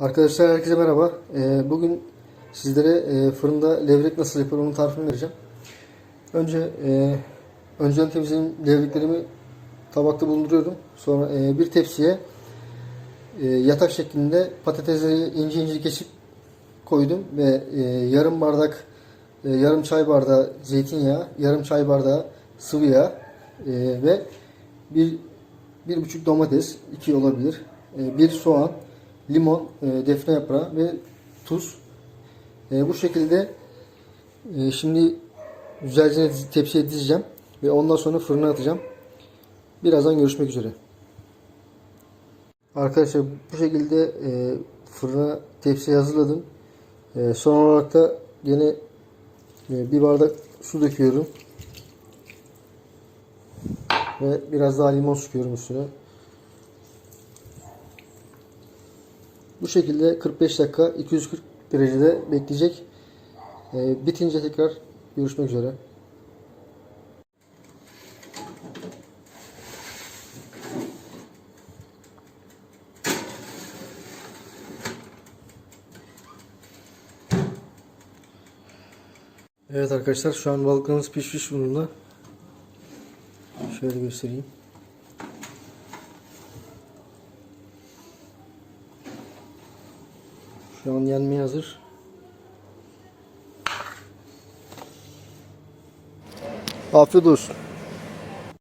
Arkadaşlar herkese merhaba. Ee, bugün sizlere e, fırında levrek nasıl yapılır onun tarifini vereceğim. Önce e, önceden temizlediğim levreklerimi tabakta bulunduruyorum. Sonra e, bir tepsiye yatak şeklinde patatesleri ince ince kesip koydum ve yarım bardak yarım çay bardağı zeytinyağı, yarım çay bardağı sıvı yağ ve bir bir buçuk domates, iki olabilir, bir soğan, limon, e, defne yaprağı ve tuz. E, bu şekilde e, şimdi güzelce tepsiye dizeceğim ve ondan sonra fırına atacağım. Birazdan görüşmek üzere. Arkadaşlar bu şekilde fırına tepsiye hazırladım. Son olarak da yine bir bardak su döküyorum. Ve biraz daha limon sıkıyorum üstüne. Bu şekilde 45 dakika 240 derecede bekleyecek. E, bitince tekrar görüşmek üzere. Evet arkadaşlar şu an balıklarımız pişmiş bununla. Şöyle göstereyim. Şu an yenmeye hazır. Afiyet olsun.